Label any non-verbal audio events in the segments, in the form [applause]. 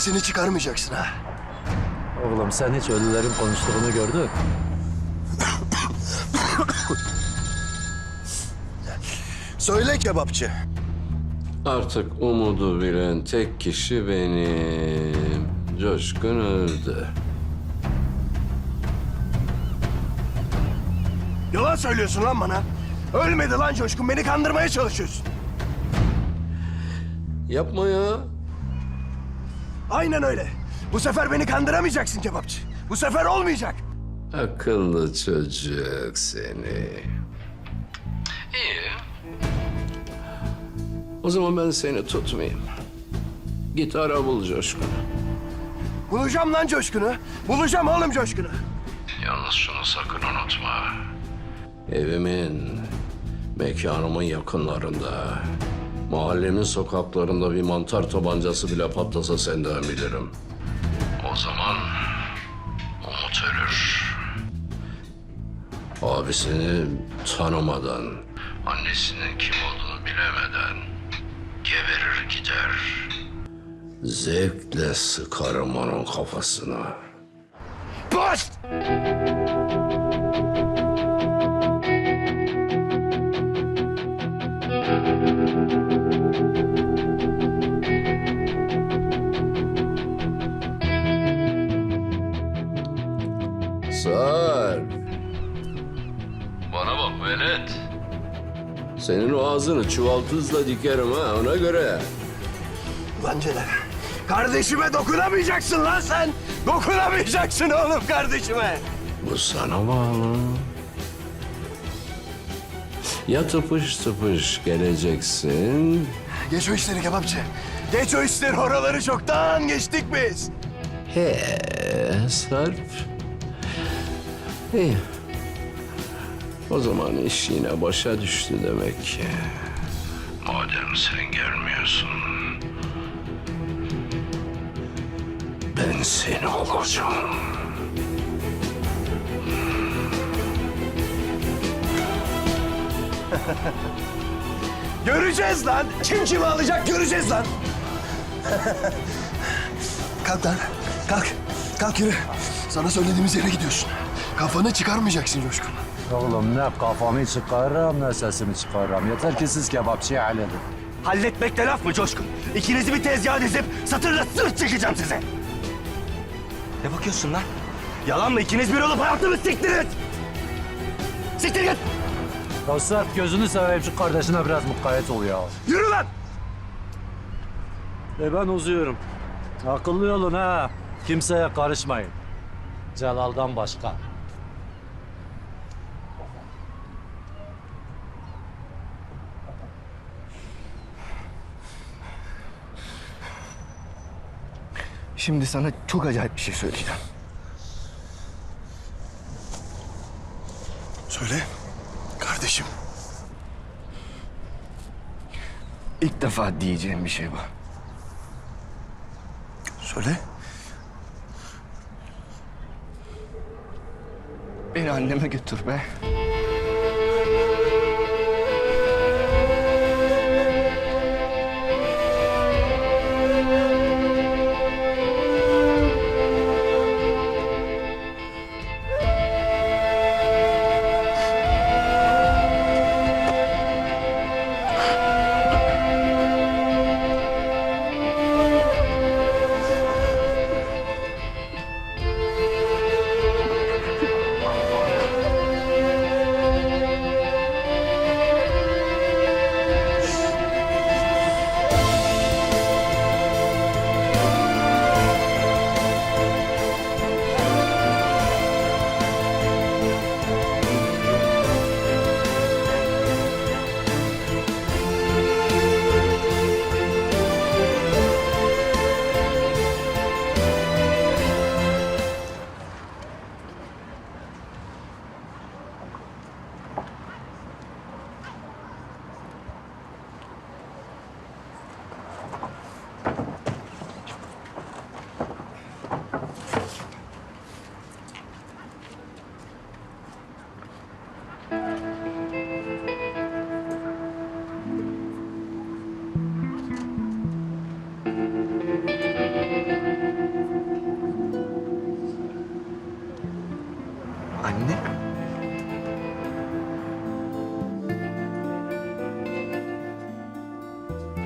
sesini çıkarmayacaksın ha. Oğlum sen hiç ölülerin konuştuğunu gördün. Söyle kebapçı. Artık umudu bilen tek kişi benim. Coşkun öldü. Yalan söylüyorsun lan bana. Ölmedi lan Coşkun. Beni kandırmaya çalışıyorsun. Yapma ya. Aynen öyle. Bu sefer beni kandıramayacaksın kebapçı. Bu sefer olmayacak. Akıllı çocuk seni. İyi. O zaman ben seni tutmayayım. Git ara bul Coşkun'u. Bulacağım lan Coşkun'u. Bulacağım oğlum Coşkun'u. Yalnız şunu sakın unutma. Evimin, mekanımın yakınlarında, mahallemin sokaklarında bir mantar tabancası bile patlasa senden bilirim. O zaman Umut ölür. Abisini tanımadan, annesinin kim olduğunu bilemeden geberir gider. Zevkle sıkarım onun kafasına. Baş! Senin o ağzını çuvaltızla dikerim ha ona göre. Lan Celal. Kardeşime dokunamayacaksın lan sen. Dokunamayacaksın oğlum kardeşime. Bu sana bağlı. Ya tıpış tıpış geleceksin Geç o işleri kebapçı. Geç o işleri oraları çoktan geçtik biz. He Sarp. İyi. O zaman iş yine başa düştü demek ki. Madem sen gelmiyorsun. Ben seni olacağım. [laughs] Göreceğiz lan. Kim kimi alacak göreceğiz lan. [laughs] kalk lan. Kalk. Kalk yürü. Sana söylediğimiz yere gidiyorsun. Kafanı çıkarmayacaksın Coşkun. Oğlum ne kafamı çıkarırım ne sesimi çıkarırım. Yeter ki siz kebapçıyı halledin. Halletmekte laf mı Coşkun? İkinizi bir tezgaha dizip satırla sırt çekeceğim size. Ne bakıyorsun lan? Yalan mı? İkiniz bir olup hayatımı siktirin. Siktir git. Sarp gözünü seveyim şu kardeşine biraz mukayyet ol ya. Yürü lan. E ben uzuyorum. Akıllı olun ha. Kimseye karışmayın. Celal'dan başka. Şimdi sana çok acayip bir şey söyleyeceğim. Söyle. Kardeşim. İlk defa diyeceğim bir şey bu. Söyle. Beni anneme götür be.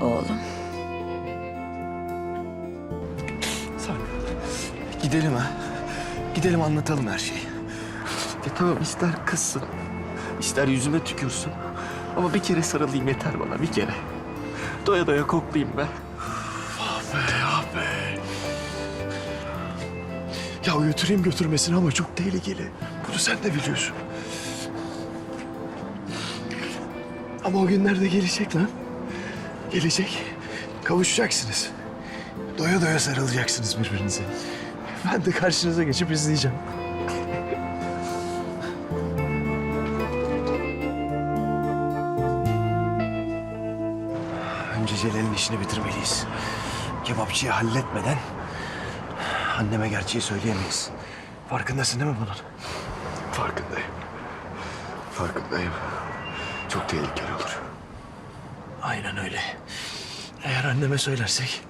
Oğlum. Sarp. Gidelim ha. Gidelim anlatalım her şeyi. Ya tamam ister kızsın. ister yüzüme tükürsün. Ama bir kere sarılayım yeter bana bir kere. Doya doya koklayayım be. Ah be ah be. Ya götüreyim götürmesin ama çok tehlikeli. Bunu sen de biliyorsun. Ama o günler de gelecek lan. Gelecek. Kavuşacaksınız. Doya doya sarılacaksınız birbirinize. Ben de karşınıza geçip izleyeceğim. Önce Celal'in işini bitirmeliyiz. Kebapçıyı halletmeden anneme gerçeği söyleyemeyiz. Farkındasın değil mi bunun? Farkındayım. Farkındayım. Çok tehlikeli olur. Aynen öyle. Eğer anneme söylersek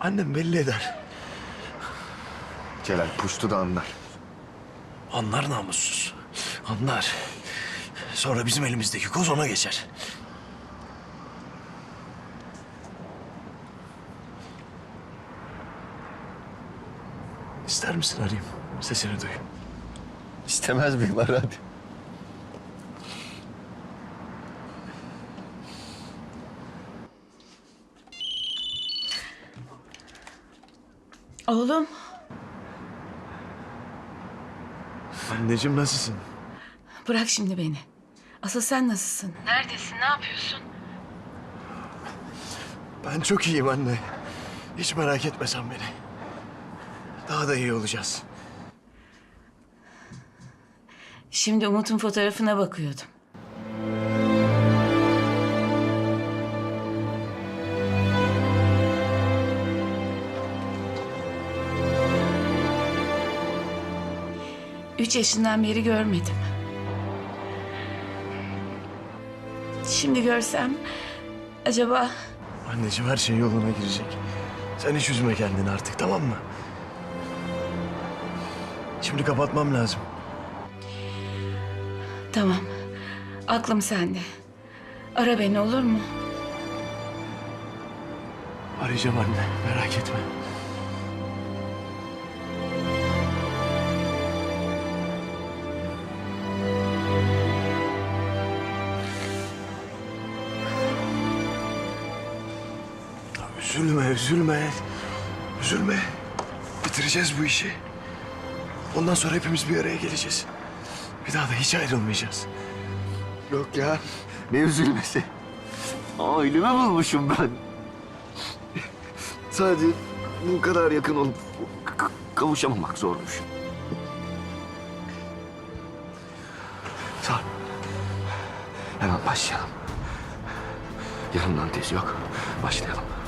annem belli eder. Celal puştu da anlar. Anlar namussuz. Anlar. Sonra bizim elimizdeki koz ona geçer. İster misin arayayım? Sesini duy. İstemez miyim ara hadi. Oğlum. Anneciğim nasılsın? Bırak şimdi beni. Asıl sen nasılsın? Neredesin? Ne yapıyorsun? Ben çok iyiyim anne. Hiç merak etme sen beni. Daha da iyi olacağız. Şimdi Umut'un fotoğrafına bakıyordum. Üç yaşından beri görmedim. Şimdi görsem acaba Anneciğim her şey yoluna girecek. Sen hiç üzme kendini artık tamam mı? Şimdi kapatmam lazım. tamam. Aklım sende. Ara beni olur mu? Arayacağım anne merak etme. Üzülme, üzülme. Bitireceğiz bu işi. Ondan sonra hepimiz bir araya geleceğiz. Bir daha da hiç ayrılmayacağız. Yok ya. Ne üzülmesi. Ailemi bulmuşum ben. Sadece bu kadar yakın olup kavuşamamak zormuş. Sarp. Hemen başlayalım. Yarından tez yok. Başlayalım.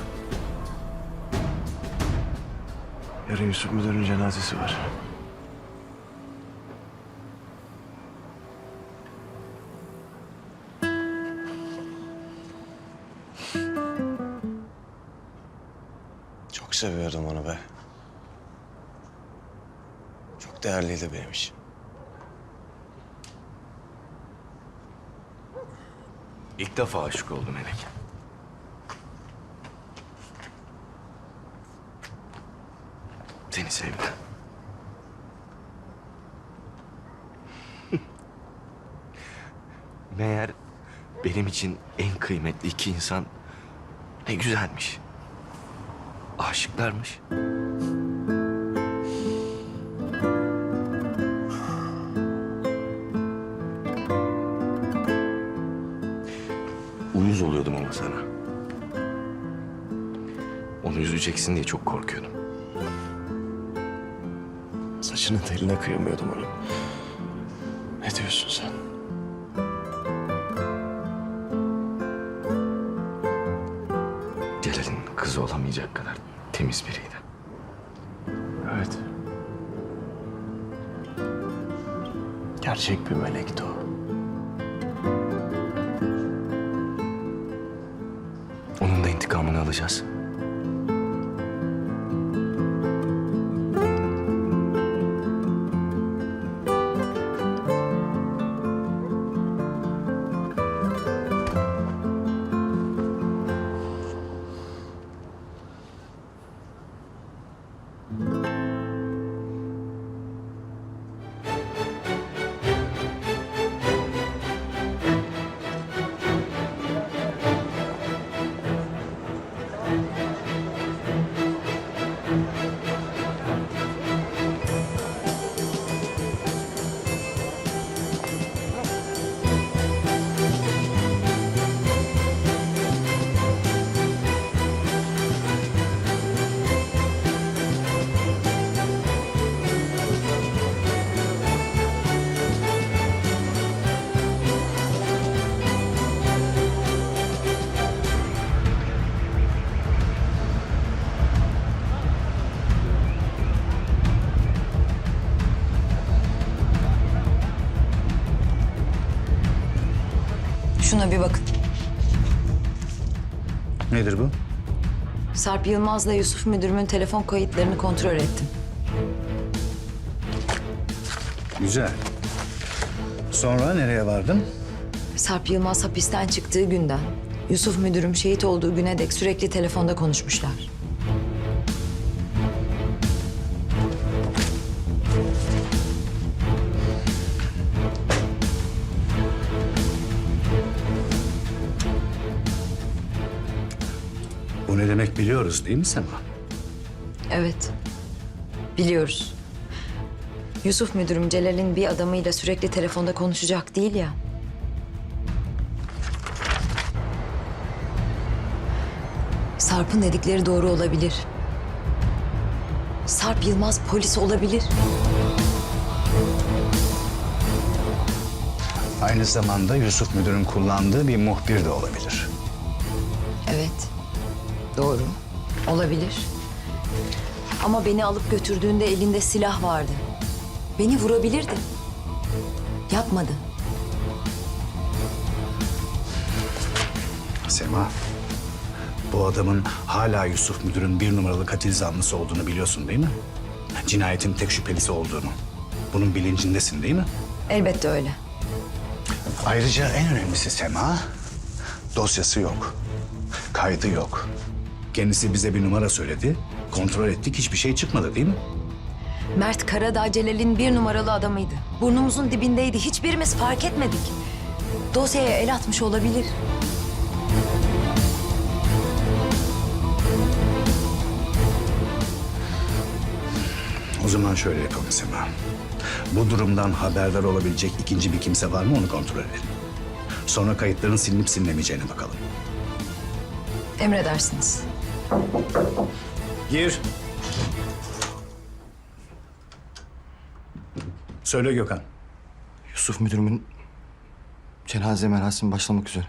Yarın Yusuf Müdür'ün cenazesi var. Çok seviyordum onu be. Çok değerliydi benim için. İlk defa aşık oldum Melek. Seni sevdim. [laughs] Meğer benim için en kıymetli iki insan ne güzelmiş. Aşıklarmış. Uyuz oluyordum ama sana. Onu üzeceksin diye çok korkuyordum. Saçının teline kıyamıyordum onun. Ne diyorsun sen? Celal'in kızı olamayacak kadar temiz biriydi. Evet. Gerçek bir melekti o. Onun da intikamını alacağız. Şuna bir bakın. Nedir bu? Sarp Yılmaz'la Yusuf müdürümün telefon kayıtlarını kontrol ettim. Güzel. Sonra nereye vardın? Sarp Yılmaz hapisten çıktığı günden Yusuf müdürüm şehit olduğu güne dek sürekli telefonda konuşmuşlar. Biliyoruz değil mi Sema? Evet. Biliyoruz. Yusuf müdürüm Celal'in bir adamıyla sürekli telefonda konuşacak değil ya. Sarp'ın dedikleri doğru olabilir. Sarp Yılmaz polis olabilir. Aynı zamanda Yusuf Müdür'ün kullandığı bir muhbir de olabilir. Evet. Doğru. Olabilir. Ama beni alıp götürdüğünde elinde silah vardı. Beni vurabilirdi. Yapmadı. Sema, bu adamın hala Yusuf Müdür'ün bir numaralı katil zanlısı olduğunu biliyorsun değil mi? Cinayetin tek şüphelisi olduğunu. Bunun bilincindesin değil mi? Elbette öyle. Ayrıca en önemlisi Sema, dosyası yok. Kaydı yok. Kendisi bize bir numara söyledi. Kontrol ettik, hiçbir şey çıkmadı değil mi? Mert Karadağ Celal'in bir numaralı adamıydı. Burnumuzun dibindeydi. Hiçbirimiz fark etmedik. Dosyaya el atmış olabilir. O zaman şöyle yapalım Sema. Bu durumdan haberdar olabilecek ikinci bir kimse var mı onu kontrol edelim. Sonra kayıtların silinip silinemeyeceğine bakalım. Emredersiniz. Gir. Söyle Gökhan. Yusuf müdürümün cenaze merasimi başlamak üzere.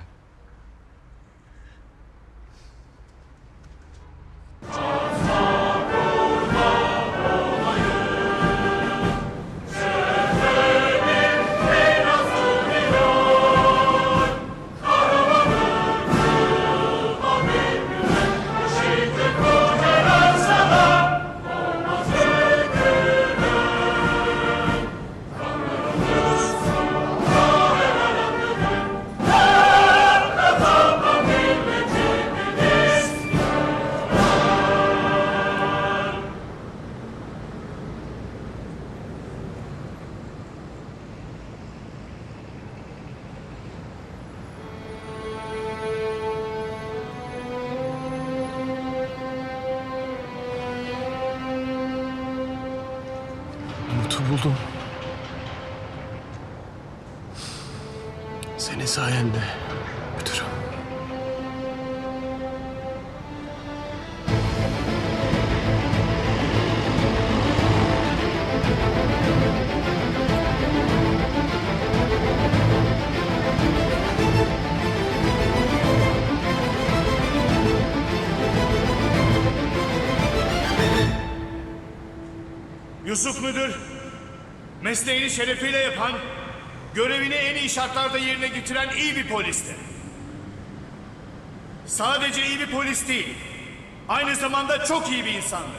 Yusuf Müdür, mesleğini şerefiyle yapan, görevini en iyi şartlarda yerine getiren iyi bir polisti. Sadece iyi bir polis değil, aynı zamanda çok iyi bir insandı.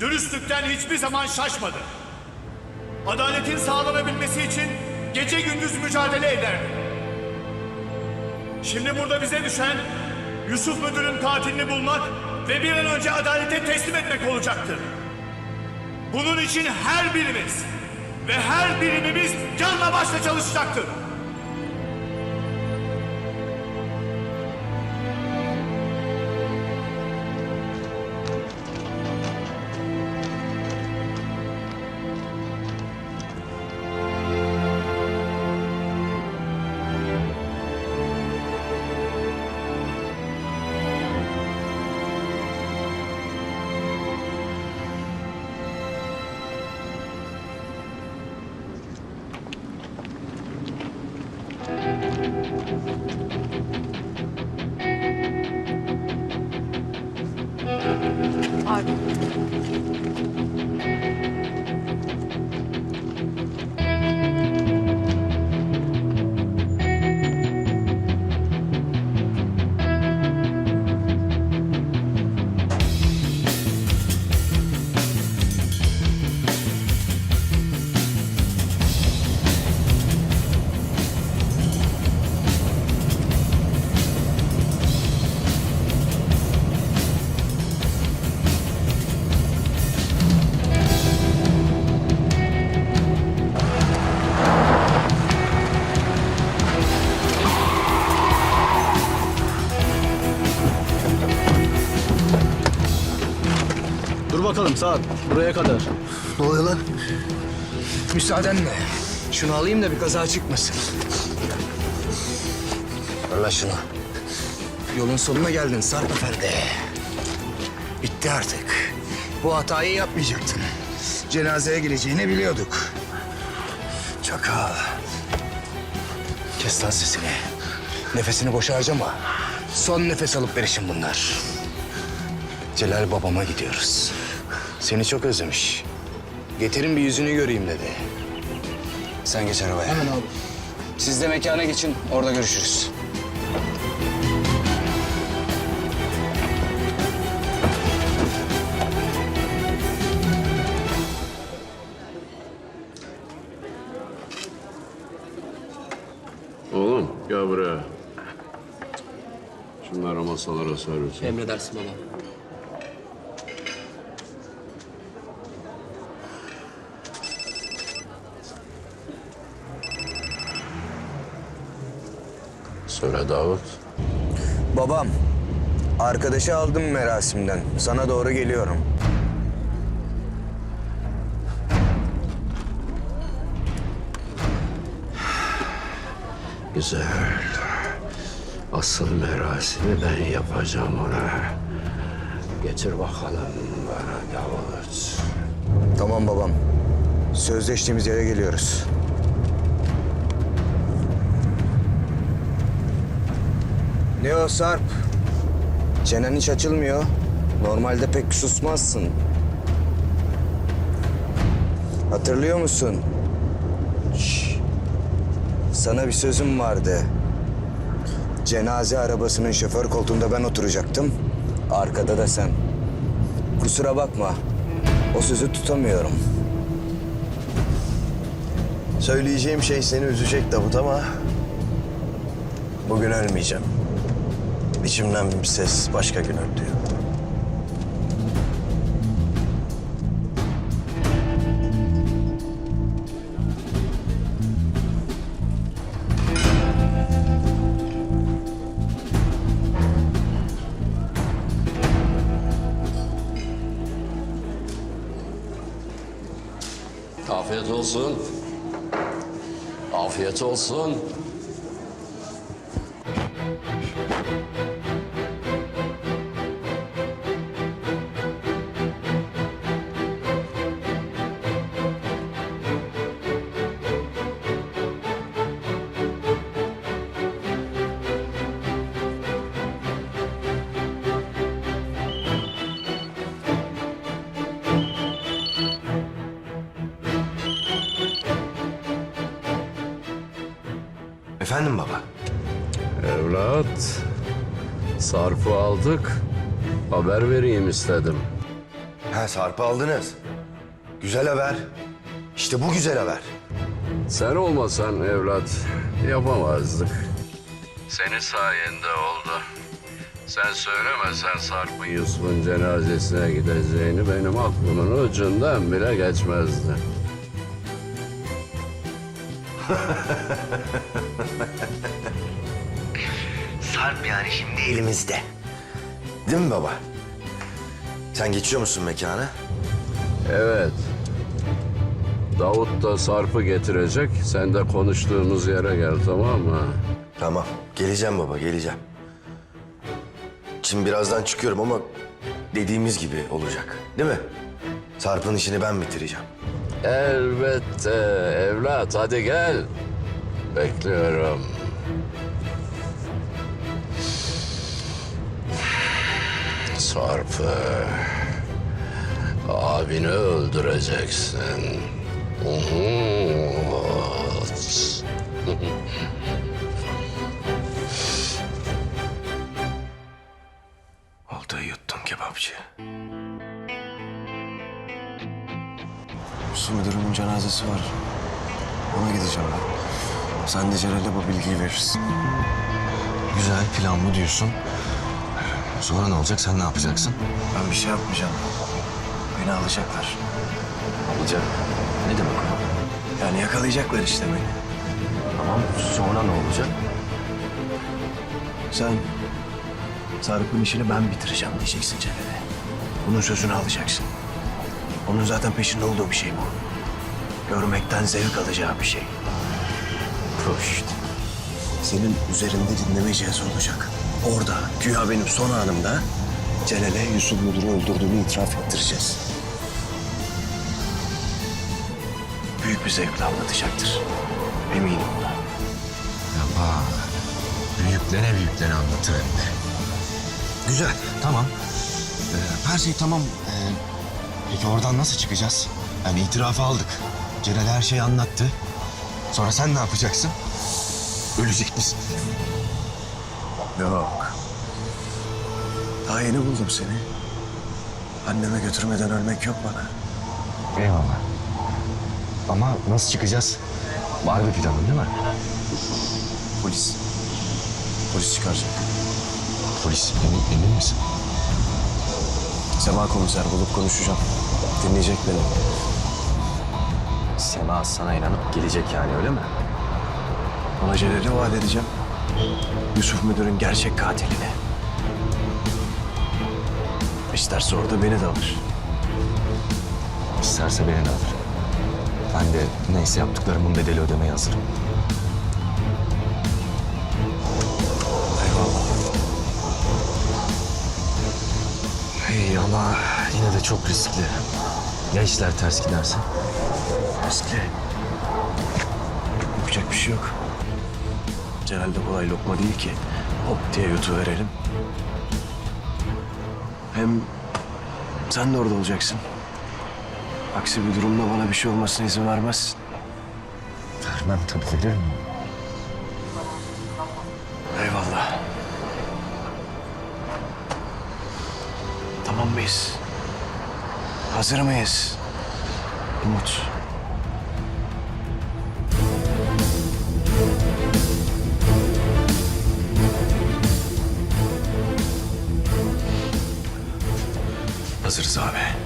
Dürüstlükten hiçbir zaman şaşmadı. Adaletin sağlanabilmesi için gece gündüz mücadele ederdi. Şimdi burada bize düşen Yusuf Müdür'ün katilini bulmak ve bir an önce adalete teslim etmek olacaktır. Bunun için her birimiz ve her birimimiz canla başla çalışacaktır. Pardon. Dur bakalım Sarp. Buraya kadar. Ne oluyor lan? Müsaadenle. Şunu alayım da bir kaza çıkmasın. Ver lan şunu. Yolun sonuna geldin Sarp Efendi. Bitti artık. Bu hatayı yapmayacaktın. Cenazeye geleceğini biliyorduk. Çakal. Kes lan sesini. Nefesini boşa harcama. Son nefes alıp verişim bunlar. Celal babama gidiyoruz. Seni çok özlemiş. Getirin bir yüzünü göreyim dedi. Sen geç arabaya. Hemen abi. Siz de mekana geçin, orada görüşürüz. Oğlum gel buraya. Şunları masalara servis. Emredersin baba. Söyle Davut. Babam, arkadaşı aldım merasimden. Sana doğru geliyorum. Güzel. Asıl merasimi ben yapacağım ona. Getir bakalım bana Davut. Tamam babam. Sözleştiğimiz yere geliyoruz. Ne o Sarp? Çenen hiç açılmıyor. Normalde pek susmazsın. Hatırlıyor musun? Şş. Sana bir sözüm vardı. Cenaze arabasının şoför koltuğunda ben oturacaktım. Arkada da sen. Kusura bakma. O sözü tutamıyorum. Söyleyeceğim şey seni üzecek Davut ama... ...bugün ölmeyeceğim. İçimden bir ses başka gün öl diyor. Afiyet olsun. Afiyet olsun. Efendim baba? Evlat, Sarp'ı aldık. Haber vereyim istedim. Ha Sarp'ı aldınız. Güzel haber. İşte bu güzel haber. Sen olmasan evlat yapamazdık. Senin sayende oldu. Sen söylemesen Sarp'ın Yusuf'un cenazesine gideceğini benim aklımın ucundan bile geçmezdi. Sarp yani şimdi elimizde. Değil mi baba? Sen geçiyor musun mekana? Evet. Davut da Sarp'ı getirecek. Sen de konuştuğumuz yere gel tamam mı? Tamam. Geleceğim baba, geleceğim. Şimdi birazdan çıkıyorum ama dediğimiz gibi olacak. Değil mi? Sarp'ın işini ben bitireceğim. Elbette evlat hadi gel. Bekliyorum. Sarp'ı abini öldüreceksin. Umut. Oltayı yuttun kebapçı. Müdürümün cenazesi var. Ona gideceğim ben. Sen de Celal'e bu bilgiyi verirsin. Güzel, planlı diyorsun. Sonra ne olacak, sen ne yapacaksın? Ben bir şey yapmayacağım. Beni alacaklar. Alacak. Ne demek o? Yani yakalayacaklar işte beni. Tamam, sonra ne olacak? Sen Sarp'ın işini ben bitireceğim diyeceksin Celal'e. Bunun sözünü alacaksın. Onun zaten peşinde olduğu bir şey bu. Görmekten zevk alacağı bir şey. Puşt. Senin üzerinde dinleme cihazı olacak. Orada güya benim son anımda Celal'e Yusuf Müdür'ü öldürdüğünü itiraf ettireceğiz. Büyük bir zevkle anlatacaktır. Eminim buna. Ya bak. Büyüklene büyüklene anlatır hem de. Güzel, tamam. Ee, her şey tamam. Ee, peki oradan nasıl çıkacağız? Yani itirafı aldık. Celal her şeyi anlattı. Sonra sen ne yapacaksın? Ölecek misin? Yok. Daha yeni buldum seni. Anneme götürmeden ölmek yok bana. Eyvallah. Ama nasıl çıkacağız? Var bir planın değil mi? Polis. Polis çıkaracak. Polis, emin, emin misin? Sema komiser bulup konuşacağım. Dinleyecek beni. Sema sana inanıp gelecek yani öyle mi? Ona Celal'i vaat edeceğim. Yusuf Müdür'ün gerçek katilini. İsterse orada beni de alır. İsterse beni de alır. Ben de neyse yaptıklarımın bedeli ödemeye hazırım. Eyvallah. Hey ama yine de çok riskli. Ya işler ters giderse? Riskli. Yapacak bir şey yok. Celal de kolay lokma değil ki. Hop diye yutuverelim. Hem sen de orada olacaksın. Aksi bir durumda bana bir şey olmasına izin vermezsin. Vermem tabii veririm. Eyvallah. Tamam mıyız? Hazır mıyız? Umut. Hazırız abi.